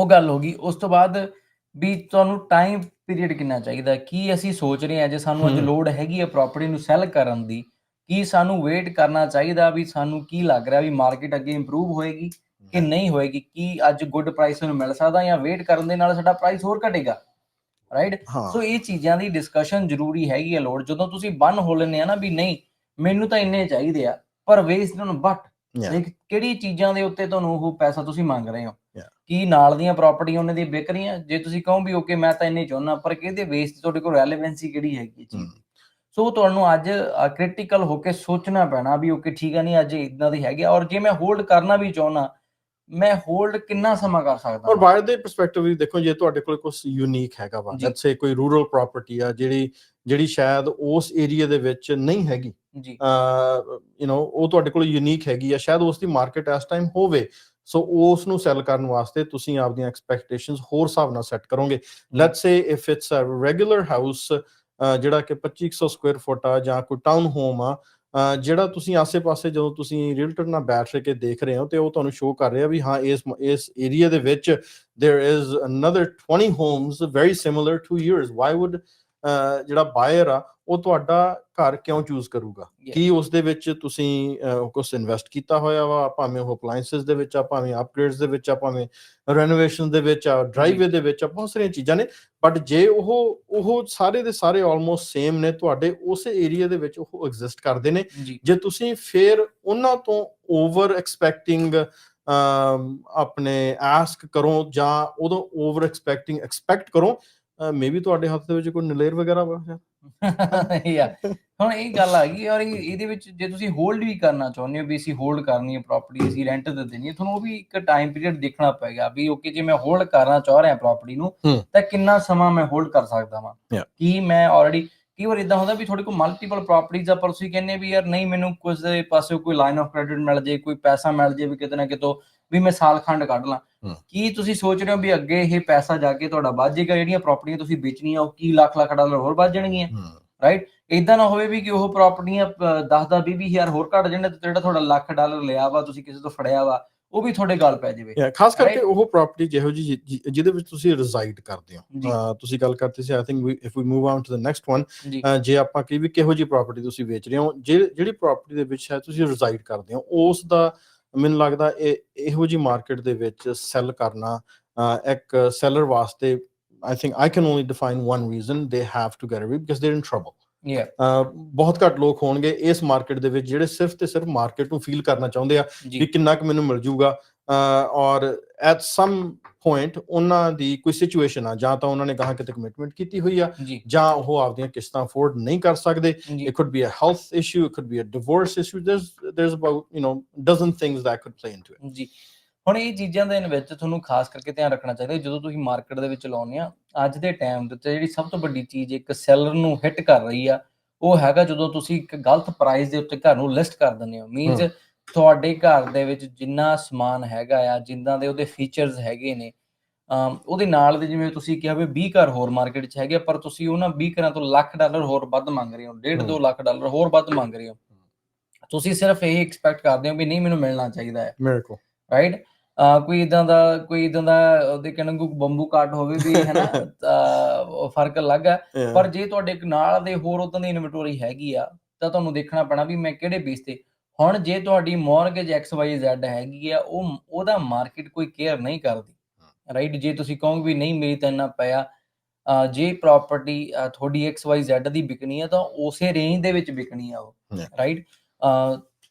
ਉਹ ਗੱਲ ਹੋ ਗਈ। ਉਸ ਤੋਂ ਬਾਅਦ ਵੀ ਤੁਹਾਨੂੰ ਟਾਈਮ ਪੀਰੀਅਡ ਕਿੰਨਾ ਚਾਹੀਦਾ? ਕੀ ਅਸੀਂ ਸੋਚ ਰਹੇ ਹਾਂ ਜੇ ਸਾਨੂੰ ਅੱਜ। ਲੋਡ ਹੈਗੀ ਹੈ ਪ੍ਰਾਪਰਟੀ ਨੂੰ ਸੈਲ ਕਰਨ ਦੀ ਕੀ ਸਾਨੂੰ ਵੇਟ ਕਰਨਾ ਚਾਹੀਦਾ ਵੀ ਸਾਨੂੰ ਕੀ ਲੱਗ ਰਿਹਾ ਵੀ ਮਾਰਕੀਟ ਅੱਗੇ ਇੰਪਰੂਵ ਹੋਏਗੀ ਕਿ ਨਹੀਂ ਹੋਏਗੀ? ਕੀ ਅੱਜ ਗੁੱਡ ਪ੍ਰਾਈਸ ਨੂੰ ਮਿਲ ਸਕਦਾ ਜਾਂ ਵੇਟ ਕਰਨ ਦੇ ਨਾਲ ਸਾਡਾ ਪ੍ਰਾਈਸ ਹੋਰ ਘਟੇਗਾ? ਰਾਈਟ ਸੋ ਇਹ ਚੀਜ਼ਾਂ ਦੀ ਡਿਸਕਸ਼ਨ ਜ਼ਰੂਰੀ ਹੈਗੀ ਹੈ ਲੋੜ। ਜਦੋਂ ਤੁਸੀਂ ਬੰਨ ਹੋ ਲੈਂਦੇ ਆ ਨਾ ਵੀ ਨਹੀਂ ਮੈਨੂੰ ਤਾਂ ਇੰਨੇ ਚਾਹੀਦੇ ਆ ਪਰ ਵੇਸਟ ਨੂੰ ਬਟ ਕਿਹੜੀ ਚੀਜ਼ਾਂ ਦੇ ਉੱਤੇ ਤੁਹਾਨੂੰ ਉਹ ਪੈਸਾ ਤੁਸੀਂ ਮੰਗ ਰਹੇ ਹੋ. ਕੀ ਨਾਲ ਦੀਆਂ ਪ੍ਰਾਪਰਟੀਆਂ ਉਹਨਾਂ ਦੀ ਵਿਕ ਰਹੀਆਂ ਜੇ ਤੁਸੀਂ ਕਹੋ ਵੀ ਓਕੇ ਮੈਂ ਤਾਂ ਇੰਨੇ ਚਾਹੁੰਦਾ ਪਰ ਕਿਹਦੇ ਬੇਸ ਤੇ ਤੁਹਾਡੇ ਕੋਲ ਰੈਲੇਵੈਂਸੀ ਕਿਹੜੀ ਹੈਗੀ ਚੀਜ਼ ਹਮ। ਦੀ ਸੋ ਤੁਹਾਨੂੰ ਅੱਜ ਕ੍ਰਿਟੀਕਲ ਹੋ ਕੇ ਸੋਚਣਾ ਪੈਣਾ ਵੀ ਓਕੇ ਠੀਕ ਆ ਨਹੀਂ ਅੱਜ ਇਦਾਂ ਦੀ ਹੈਗੀ ਔਰ ਜੇ ਮੈਂ ਹੋਲਡ ਕਰਨਾ ਵੀ ਚਾਹੁੰਦਾ ਮੈਂ ਹੋਲਡ ਕਿੰਨਾ ਸਮਾਂ ਕਰ ਸਕਦਾ ਔਰ? ਬਾਇਰ ਦੇ ਪਰਸਪੈਕਟੂ ਵੀ ਦੇਖੋ ਜੇ ਤੁਹਾਡੇ ਕੋਲ ਕੁਝ ਯੂਨੀਕ ਹੈਗਾ ਵਾ। ਲੈਟਸ ਸੇ ਕੋਈ ਰੂਰਲ ਪ੍ਰਾਪਰਟੀ ਆ ਜਿਹੜੀ ਜਿਹੜੀ ਸ਼ਾਇਦ ਉਸ ਏਰੀਆ ਦੇ ਵਿੱਚ ਨਹੀਂ ਹੈਗੀ ਜੀ ਯੂ نو ਉਹ ਤੁਹਾਡੇ ਕੋਲ ਯੂਨੀਕ ਹੈਗੀ ਆ ਸ਼ਾਇਦ ਉਸ ਦੀ ਮਾਰਕੀਟ ਇਸ ਟਾਈਮ ਹੋਵੇ ਸੋ ਉਸ ਨੂੰ ਸੈਲ ਕਰਨ ਵਾਸਤੇ ਤੁਸੀਂ ਆਪਦੀਆਂ ਐਕਸਪੈਕਟੇਸ਼ਨਸ ਹੋਰ ਹਿਸਾਬ ਨਾਲ ਸੈੱਟ ਕਰੋਗੇ। Let's say if it's a regular house ਜਿਹੜਾ ਕਿ 2500 ਸਕੁਅਰ ਫੁੱਟ ਆ ਜਾਂ ਕੋਈ ਟਾਊਨ ਹੋਮ ਆ ਜਿਹੜਾ ਤੁਸੀਂ ਆਸੇ-ਪਾਸੇ ਜਦੋਂ ਤੁਸੀਂ ਰੀਲਟਰ ਨਾਲ ਬੈਠ ਕੇ ਦੇਖ ਰਹੇ ਹੋ ਤੇ ਉਹ ਤੁਹਾਨੂੰ ਸ਼ੋਅ ਕਰ ਰਿਹਾ ਵੀ ਹਾਂ, ਇਸ ਇਸ ਏਰੀਆ ਦੇ ਵਿੱਚ there is another 20 homes very similar to yours why would ਜਿਹੜਾ ਬਾਇਰ ਆ ਉਹ ਤੁਹਾਡਾ ਘਰ ਕਿਉਂ ਚੂਜ਼ ਕਰੂਗਾ. ਕੀ ਉਸ ਦੇ ਵਿੱਚ ਤੁਸੀਂ ਕੁਝ ਇਨਵੈਸਟ ਕੀਤਾ ਹੋਇਆ ਵਾ? ਭਾਵੇਂ ਉਹ ਅਪਲਾਈਐਂਸਸ ਦੇ ਵਿੱਚ ਆ ਭਾਵੇਂ ਅਪਗ੍ਰੇਡਸ ਦੇ ਵਿੱਚ ਆ ਭਾਵੇਂ ਰੈਨੋਵੇਸ਼ਨ ਦੇ ਵਿੱਚ ਆ ਡਰਾਈਵੇ ਦੇ ਵਿੱਚ ਆ ਬਹੁਤ ਸਾਰੀਆਂ ਚੀਜ਼ਾਂ ਨੇ। ਬਟ ਜੇ ਉਹ ਉਹ ਸਾਰੇ ਦੇ ਸਾਰੇ ਆਲਮੋਸਟ ਸੇਮ ਨੇ ਤੁਹਾਡੇ ਉਸੇ ਏਰੀਆ ਦੇ ਵਿੱਚ ਉਹ ਐਗਜ਼ਿਸਟ ਕਰਦੇ ਨੇ। ਜੀ। ਜੇ ਤੁਸੀਂ ਫਿਰ ਉਹਨਾਂ ਤੋਂ ਓਵਰ ਐਕਸਪੈਕਟਿੰਗ ਆਪਣੇ ਆਸਕ ਕਰੋ ਜਾਂ ਉਦੋਂ ਓਵਰ ਐਕਸਪੈਕਟਿੰਗ ਐਕਸਪੈਕਟ ਕਰੋ ਮੇਬੀ ਤੁਹਾਡੇ ਹੱਥ ਦੇ ਵਿੱਚ ਕੋਈ ਨਲੇਰ ਵਗੈਰਾ ਵਾ ਯਾ ਹੁਣ ਇਹ ਗੱਲ ਆ ਗਈ ਔਰ ਇਹ- ਇਹਦੇ ਵਿੱਚ ਜੇ ਤੁਸੀਂ ਹੋਲਡ ਵੀ ਕਰਨਾ ਚਾਹੁੰਦੇ ਹੋ ਵੀ ਅਸੀਂ ਹੋਲਡ ਕਰਨੀ ਹੈ ਪ੍ਰਾਪਰਟੀ ਅਸੀਂ ਰੈਂਟ ਤੇ ਦੇਣੀ ਹੈ ਤੁਹਾਨੂੰ ਉਹ ਵੀ ਇੱਕ ਟਾਈਮ ਪੀਰੀਅਡ ਦੇਖਣਾ ਪਏਗਾ ਵੀ ਓਕੇ ਜੇ ਮੈਂ ਹੋਲਡ ਕਰਨਾ ਚਾਹ ਰਿਹਾ ਪ੍ਰਾਪਰਟੀ ਨੂੰ। ਤਾਂ ਕਿੰਨਾ ਸਮਾਂ ਮੈਂ ਹੋਲਡ ਕਰ ਸਕਦਾ ਵਾਂ. ਕੀ ਮੈਂ ਆਲਰੇਡੀ ਕਈ ਵਾਰ ਇਦਾਂ ਹੁੰਦਾ ਵੀ ਤੁਹਾਡੇ ਕੋਲ ਮਲਟੀਪਲ ਪ੍ਰਾਪਰਟੀਆਂ ਆ ਪਰ ਤੁਸੀਂ ਕਹਿੰਦੇ ਵੀ ਯਾਰ ਨਹੀਂ ਮੈਨੂੰ ਕੁਝ ਦੇ ਪਾਸੇ ਕੋਈ ਲਾਈਨ ਆਫ ਕ੍ਰੈਡਿਟ ਮਿਲ ਜੇ ਕੋਈ ਪੈਸਾ ਮਿਲ ਜੇ ਵੀ ਕਿਤੇ ਨਾ ਕਿਤੋਂ ਵੀ ਮੈਂ ਸਾਲ ਖੰਡ ਕੱਢ ਲਾਂ। ਕੀ ਤੁਸੀਂ ਸੋਚ ਰਹੇ ਹੋ ਵੀ ਅੱਗੇ ਇਹ ਪੈਸਾ ਜਾ ਕੇ ਤੁਹਾਡਾ ਵੱਧ ਜਾਏਗਾ ਜਿਹੜੀਆਂ ਪ੍ਰਾਪਰਟੀਆਂ ਤੁਸੀਂ ਵੇਚਣੀਆਂ ਉਹ ਕੀ ਲੱਖ ਲੱਖ ਡਾਲਰ ਹੋਰ ਵੱਧ ਜਾਣਗੀਆਂ? ਰਾਈਟ ਇਦਾਂ ਨਾ ਹੋਵੇ ਵੀ ਕਿ ਉਹ ਪ੍ਰਾਪਰਟੀਆਂ 10 ਦਾ 20 ਹਜ਼ਾਰ ਹੋਰ ਘਟ ਜਾਣ ਤੇ ਜਿਹੜਾ ਤੁਹਾਡਾ ਲੱਖ ਡਾਲਰ ਲਿਆ ਵਾ ਤੁਸੀਂ ਕਿਸੇ ਤੋਂ ਫੜਿਆ ਵਾ ਉਹ ਵੀ ਤੁਹਾਡੇ ਗਲ ਪੈ ਜਾਵੇ। ਖਾਸ ਕਰਕੇ? ਉਹ ਪ੍ਰਾਪਰਟੀ ਜਿਹੋ ਜੀ ਜਿਹਦੇ ਵਿੱਚ ਤੁਸੀਂ ਰੈਜ਼ਾਈਡ ਕਰਦੇ ਹੋ। ਤੁਸੀਂ ਗੱਲ ਕਰਦੇ ਸੀ I think if we move on to the next one ਜੀ। ਆਪਾਂ ਕੀ ਵੀ ਕਿਹੋ ਜੀ ਪ੍ਰਾਪਰਟੀ ਤੁਸੀਂ ਵੇਚ ਰਹੇ ਹੋ ਜਿਹੜੀ ਪ੍ਰਾਪਰਟੀ ਦੇ ਵਿੱਚ ਹੈ ਤੁਸੀਂ ਰੈਜ਼ਾਈਡ ਕਰਦੇ ਹੋ ਉਸ ਦਾ ਮੈਨੂੰ ਲੱਗਦਾ ਇਹ, ਇਹੋ ਜੀ ਮਾਰਕੀਟ ਦੇ ਵਿੱਚ ਸੈਲ ਕਰਨਾ ਇੱਕ ਸੈਲਰ ਵਾਸਤੇ I think I can only define one reason they have to get away because they are in trouble ਬਹੁਤ ਘੱਟ ਲੋਕ ਹੋਣਗੇ ਇਸ ਮਾਰਕੀਟ ਦੇ ਵਿੱਚ ਜਿਹੜੇ ਸਿਰਫ ਤੇ ਸਿਰਫ ਮਾਰਕੀਟ ਨੂੰ ਫੀਲ ਕਰਨਾ ਚਾਹੁੰਦੇ ਆ ਜੀ। ਕਿੰਨਾ ਕੁ ਮੈਨੂੰ ਮਿਲ ਜੂਗਾ। ਔਰ ਐਟ ਸਮ ਪੁਆਇੰਟ ਉਹਨਾਂ ਦੀ ਕੋਈ ਸਿਚੁਏਸ਼ਨ ਆ ਜਾਂ ਤਾਂ ਉਹਨਾਂ ਨੇ ਕਹਾ ਕਿਤੇ ਕਮਿਟਮੈਂਟ ਕੀਤੀ ਹੋਈ ਆ ਜੀ। ਉਹ ਆਪਦੀਆਂ ਕਿਸ਼ਤਾਂ ਅਫੋਰਡ ਨਹੀਂ ਕਰ ਸਕਦੇ। it could be a health issue it could be a divorce issue there's there's about you know dozen things that could play into it ਜੀ। ਹੁਣ ਇਹ ਚੀਜ਼ਾਂ ਦੇ ਵਿੱਚ ਤੁਹਾਨੂੰ ਖਾਸ ਕਰਕੇ ਧਿਆਨ ਰੱਖਣਾ ਚਾਹੀਦਾ ਜਦੋਂ ਤੁਸੀਂ ਮਾਰਕੀਟ ਦੇ ਵਿੱਚ ਲਾਉਂਦੇ ਆ ਅੱਜ ਦੇ ਟਾਈਮ ਦੇ ਉੱਤੇ ਜਿਹੜੀ ਸਭ ਤੋਂ ਵੱਡੀ ਚੀਜ਼ ਇੱਕ ਸੈਲਰ ਨੂੰ ਹਿੱਟ ਕਰ ਰਹੀ ਆ ਉਹ ਹੈਗਾ ਜਦੋਂ ਤੁਸੀਂ ਇੱਕ ਗਲਤ ਪ੍ਰਾਈਸ ਦੇ ਉੱਤੇ ਘਰ ਨੂੰ ਲਿਸਟ ਕਰ ਦਿੰਦੇ ਹੋ। ਮੀਨਸ ਤੁਹਾਡੇ ਘਰ ਦੇ ਵਿੱਚ ਜਿੰਨਾ ਸਮਾਨ ਹੈਗਾ ਆ ਜਿੰਦਾਂ ਦੇ ਉਹਦੇ ਫੀਚਰਸ ਹੈਗੇ ਨੇ ਉਹਦੇ ਨਾਲ ਦੇ ਜਿਵੇਂ ਤੁਸੀਂ ਕਿਹਾ ਵੀ 20 ਘਰ ਹੋਰ ਮਾਰਕੀਟ 'ਚ ਹੈਗੇ ਪਰ ਤੁਸੀਂ ਉਹਨਾਂ 20 ਘਰਾਂ ਤੋਂ ਲੱਖ ਡਾਲਰ ਹੋਰ ਵੱਧ ਮੰਗ ਰਹੇ ਹੋ 1.5 2 ਹਮ। ਲੱਖ ਡਾਲਰ ਹੋਰ ਵੱਧ ਮੰਗ ਰਹੇ ਹੋ। ਤੁਸੀਂ ਸਿਰਫ ਇਹ ਐਕਸਪੈਕਟ ਕਰਦੇ ਹੋ ਵੀ ਨਹੀਂ ਮੈਨੂੰ ਮਿਲਣਾ ਚਾਹੀਦਾ ਹੈ। miracle ਰਾਈਟ ਕੋਈ ਇਦਾਂ ਦਾ ਕੋਈ ਇਦਾਂ ਦਾ ਉਹਦੇ ਕਹਿਣ ਨੂੰ ਬੰਬੂ ਕਾਟ ਹੋਵੇ ਵੀ ਹੈ ਨਾ ਤਾਂ ਉਹ ਫ਼ਰਕ ਅਲੱਗ ਹੈ। Yeah. ਪਰ ਜੇ ਤੁਹਾਡੇ ਨਾਲ ਦੇ ਹੋਰ ਉਦਾਂ ਦੀ ਇਨਵੈਂਟਰੀ ਹੈਗੀ ਆ ਤਾਂ ਤੁਹਾਨੂੰ ਦੇਖਣਾ ਪੈਣਾ ਵੀ ਮੈਂ ਕਿਹੜੇ ਬੇਸ ਤੇ। ਹੁਣ ਜੇ ਤੁਹਾਡੀ ਮਾਰਗੇਜ XYZ ਹੈਗੀ ਆ ਉਹ ਉਹਦਾ ਮਾਰਕੀਟ ਕੋਈ ਕੇਅਰ ਨਹੀਂ ਕਰਦੀ। ਰਾਈਟ ਜੇ ਤੁਸੀਂ ਕਹੋਗੇ ਵੀ ਨਹੀਂ ਮੇਰੀ ਤਾਂ ਇੰਨਾ ਪਿਆ। ਜੇ ਪ੍ਰਾਪਰਟੀ ਤੁਹਾਡੀ XYZ ਦੀ ਵਿਕਣੀ ਆ ਤਾਂ ਉਸੇ ਰੇਂਜ ਦੇ ਵਿੱਚ ਵਿਕਣੀ ਆ ਉਹ. ਰਾਈਟ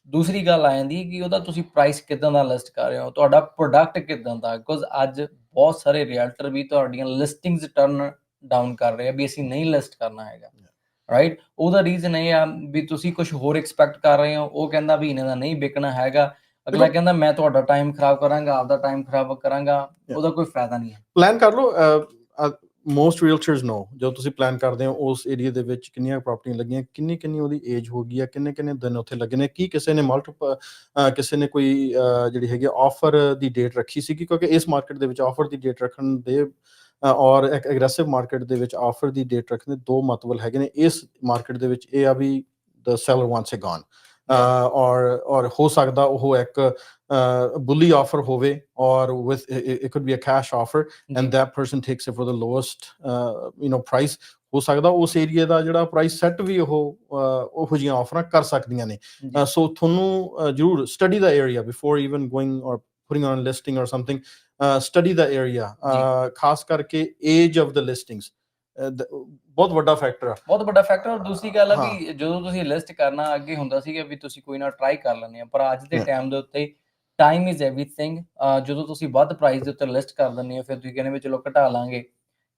ਦੂਸਰੀ ਗੱਲ ਆ ਜਾਂਦੀ ਹੈ ਕਿ ਉਹਦਾ ਤੁਸੀਂ ਪ੍ਰਾਈਸ ਕਿਦਾਂ ਦਾ ਲਿਸਟ ਕਰ ਰਹੇ ਹੋ ਤੁਹਾਡਾ ਪ੍ਰੋਡਕਟ ਕਿਦਾਂ ਦਾ? ਬਿਕੋਜ਼ ਅੱਜ ਬਹੁਤ ਸਾਰੇ ਰੀਅਲਟਰ ਵੀ ਤੁਹਾਡੀਆਂ ਲਿਸਟਿੰਗਸ ਟਰਨ ਡਾਊਨ ਕਰ ਰਹੇ ਆ ਵੀ ਅਸੀਂ ਨਹੀਂ ਲਿਸਟ ਕਰਨਾ ਹੈਗਾ ਰਾਈਟ ਉਹਦਾ ਰੀਜ਼ਨ ਇਹ ਆ ਵੀ ਤੁਸੀਂ ਕੁਝ ਹੋਰ ਐਕਸਪੈਕਟ ਕਰ ਰਹੇ ਹੋ ਉਹ ਕਹਿੰਦਾ ਵੀ ਇਹਨਾਂ ਦਾ ਨਹੀਂ ਵਿਕਣਾ ਹੈਗਾ। ਅਗਲਾ ਕਹਿੰਦਾ ਮੈਂ ਤੁਹਾਡਾ ਟਾਈਮ ਖਰਾਬ ਕਰਾਂਗਾ ਆਪਦਾ ਟਾਈਮ ਖਰਾਬ ਕਰਾਂਗਾ. ਉਹਦਾ ਕੋਈ ਫਾਇਦਾ ਨਹੀਂ ਹੈ। ਪਲਾਨ ਕਰ ਲਓ ਮੋਸਟ ਰੀਅਲਟਰਸ ਨੋ ਜਦੋਂ ਤੁਸੀਂ ਪਲਾਨ ਕਰਦੇ ਹੋ, ਉਸ ਏਰੀਆ ਦੇ ਵਿੱਚ ਕਿੰਨੀਆਂ ਪ੍ਰਾਪਰਟੀਆਂ ਲੱਗੀਆਂ, ਕਿੰਨੀ ਕਿੰਨੀ ਉਹਦੀ ਏਜ ਹੋ ਗਈ ਹੈ ਕਿੰਨੇ ਕਿੰਨੇ ਦਿਨ ਉੱਥੇ ਲੱਗੇ ਨੇ, ਕੀ ਕਿਸੇ ਨੇ ਮਲਟੀਪਲ ਕਿਸੇ ਨੇ ਕੋਈ ਜਿਹੜੀ ਹੈਗੀ ਆਫਰ ਦੀ ਡੇਟ ਰੱਖੀ ਸੀ ਕਿਉਂਕਿ ਇਸ ਮਾਰਕੀਟ ਦੇ ਵਿੱਚ ਆਫਰ ਦੀ ਡੇਟ ਰੱਖਣ ਦੇ ਔਰ ਇੱਕ ਐਗਰੈਸਿਵ ਮਾਰਕੀਟ ਦੇ ਵਿੱਚ ਆਫਰ ਦੀ ਡੇਟ ਰੱਖਣ ਦੇ ਦੋ ਮਤਵਲ ਹੈਗੇ ਨੇ। ਇਸ ਮਾਰਕੀਟ ਦੇ ਵਿੱਚ ਇਹ ਆ ਵੀ the seller wants it gone ਔਰ ਔਰ ਹੋ ਸਕਦਾ ਉਹ ਇੱਕ ਬੁੱਲੀ ਆਫਰ ਹੋਵੇ or with it could be a cash offer and person takes it for the lowest uh, you know price ਹੋ ਸਕਦਾ ਉਸ ਏਰੀਆ ਦਾ ਜਿਹੜਾ ਪ੍ਰਾਈਸ ਸੈੱਟ ਵੀ ਉਹ uh, ਉਹੋ ਜਿਹੀਆਂ ਆਫਰਾਂ ਕਰ ਸਕਦੀਆਂ ਨੇ। Uh, ਸੋ ਤੁਹਾਨੂੰ uh, ਜ਼ਰੂਰ study the area before even going or putting on listing or something uh, study the area uh, ਖਾਸ ਕਰਕੇ age of the listings uh, ਬਹੁਤ ਵੱਡਾ ਫੈਕਟਰ ਆ। ਬਹੁਤ ਵੱਡਾ ਫੈਕਟਰ ਔਰ ਦੂਸਰੀ ਗੱਲ ਆ। ਵੀ ਜਦੋਂ ਤੁਸੀਂ ਲਿਸਟ ਕਰਨਾ ਅੱਗੇ ਹੁੰਦਾ ਸੀਗਾ ਵੀ ਤੁਸੀਂ ਕੋਈ ਨਾ ਟਰਾਈ ਕਰ ਲੈਂਦੇ ਆ ਪਰ ਅੱਜ ਦੇ. ਟਾਈਮ ਦੇ ਉੱਤੇ ਟਾਈਮ ਇਜ਼ ਐਵਰੀਥਿੰਗ ਜਦੋਂ ਤੁਸੀਂ ਵੱਧ ਪ੍ਰਾਈਸ ਦੇ ਉੱਤੇ ਲਿਸਟ ਕਰ ਦਿੰਦੇ ਹੋ ਫਿਰ ਤੁਸੀਂ ਕਹਿੰਦੇ ਵੀ ਚਲੋ ਘਟਾ ਲਾਂਗੇ।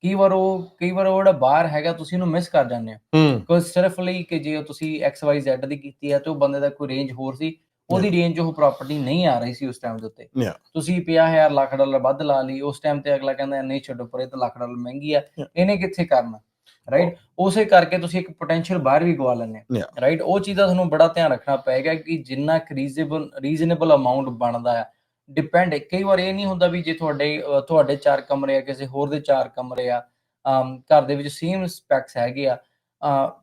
ਕਈ ਵਾਰ ਉਹ ਕਈ ਵਾਰ ਉਹ ਜਿਹੜਾ ਬਾਹਰ ਹੈਗਾ ਤੁਸੀਂ ਉਹਨੂੰ ਮਿਸ ਕਰ ਜਾਂਦੇ ਹੂੰ। ਕੋਈ ਸਿਰਫ ਲਈ ਕਿ ਜੇ ਤੁਸੀਂ XYZ ਦੀ ਕੀਤੀ ਹੈ ਤੇ ਉਹ ਬੰਦੇ ਦਾ ਕੋਈ ਰੇਂਜ ਹੋਰ ਸੀ ਉਹਦੀ ਰੇਂਜ ਉਹ ਪ੍ਰਾਪਰਟੀ ਨਹੀਂ ਆ ਰਹੀ ਸੀ ਉਸ ਟਾਈਮ ਦੇ ਉੱਤੇ. ਤੁਸੀਂ 50000 ਲੱਖ ਡਾਲਰ ਵੱਧ ਲਾ ਲਈ ਉਸ ਟਾਈਮ ਤੇ ਅਗਲਾ ਕਹਿੰਦਾ ਨਹੀਂ ਛੱਡੋ ਪਰ ਇਹ ਤਾਂ ਲੱਖ ਡਾਲਰ ਮਹਿੰਗੀ ਆ. ਇਹਨੇ ਕਿੱਥੇ ਕਰਨਾ? ਰਾਈਟ ਉਸੇ ਕਰਕੇ ਤੁਸੀਂ ਇੱਕ ਪੋਟੈਂਸ਼ੀਅਲ ਬਾਹਰ ਵੀ ਗਵਾ ਲੈਂਦੇ. ਹੋ। ਰਾਈਟ ਉਹ ਚੀਜ਼ ਦਾ ਤੁਹਾਨੂੰ ਬੜਾ ਧਿਆਨ ਰੱਖਣਾ ਪਏਗਾ ਕਿ ਜਿੰਨਾ ਰੀਜ਼ਨੇਬਲ ਰੀਜ਼ਨੇਬਲ ਅਮਾਉਂਟ ਬਣਦਾ ਆ ਡਿਪੈਂਡ ਕਈ ਵਾਰ ਇਹ ਨਹੀਂ ਹੁੰਦਾ ਵੀ ਜੇ ਤੁਹਾਡੇ ਤੁਹਾਡੇ ਚਾਰ ਕਮਰੇ ਆ ਕਿਸੇ ਹੋਰ ਦੇ ਚਾਰ ਕਮਰੇ ਆ ਘਰ ਦੇ ਵਿੱਚ ਸੇਮ ਸਪੈਕਸ ਹੈਗੇ ਆ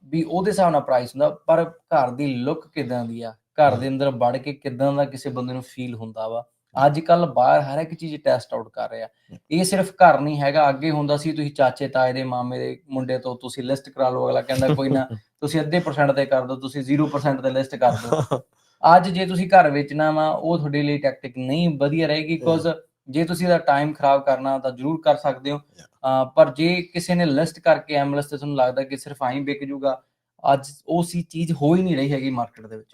ਵੀ ਉਹਦੇ ਹਿਸਾਬ ਨਾਲ ਪ੍ਰਾਈਸ ਹੁੰਦਾ ਪਰ ਘਰ ਦੀ ਲੁੱਕ ਕਿਦਾਂ ਦੀ ਆ? ਘਰ ਦੇ ਅੰਦਰ ਵੜ ਕੇ ਕਿਦਾਂ ਦਾ ਕਿਸੇ ਬੰਦੇ ਨੂੰ ਫੀਲ ਹੁੰਦਾ ਵਾ। ਅੱਜ ਕੱਲ ਬਾਹਰ ਹਰ ਇੱਕ ਚੀਜ਼ ਟੈਸਟ ਆਊਟ ਕਰ ਰਹੇ ਇਹ ਸਿਰਫ ਘਰ ਨਹੀਂ ਹੈਗਾ ਅੱਗੇ ਹੁੰਦਾ ਸੀ ਤੁਸੀਂ ਚਾਚੇ ਤਾਏ ਦੇ ਮਾਮੇ ਦੇ ਮੁੰਡੇ ਤੋਂ ਤੁਸੀਂ ਲਿਸਟ ਕਰਾ ਲਓ ਅਗਲਾ ਕਹਿੰਦਾ ਕੋਈ ਨਾ ਤੁਸੀਂ ਅੱਧੇ ਪਰਸੈਂਟ ਤੇ ਕਰ ਦਿਓ ਤੁਸੀਂ 0% ਤੇ ਲਿਸਟ ਕਰ ਦਿਓ ਅੱਜ ਜੇ ਤੁਸੀਂ ਘਰ ਵੇਚਣਾ ਵਾ ਉਹ ਤੁਹਾਡੇ ਲਈ ਟੈਕਟਿਕ ਨਹੀਂ ਵਧੀਆ ਰਹੇਗੀ ਬਿਕੋਜ਼ ਜੇ ਤੁਸੀਂ ਇਹਦਾ ਟਾਈਮ ਖਰਾਬ ਕਰਨਾ ਤਾਂ ਜ਼ਰੂਰ ਕਰ ਸਕਦੇ ਹੋ। ਪਰ ਜੇ ਕਿਸੇ ਨੇ ਲਿਸਟ ਕਰਕੇ ਐਮਐਲਐਸ ਤੇ ਤੁਹਾਨੂੰ ਲੱਗਦਾ ਕਿ ਸਿਰਫ ਆਈ ਵਿਕ ਜੂਗਾ ਅੱਜ ਉਹ ਸੀ ਚੀਜ਼ ਹੋ ਹੀ ਨਹੀਂ ਰਹੀ ਹੈਗੀ ਮਾਰਕੀਟ ਦੇ ਵਿੱਚ।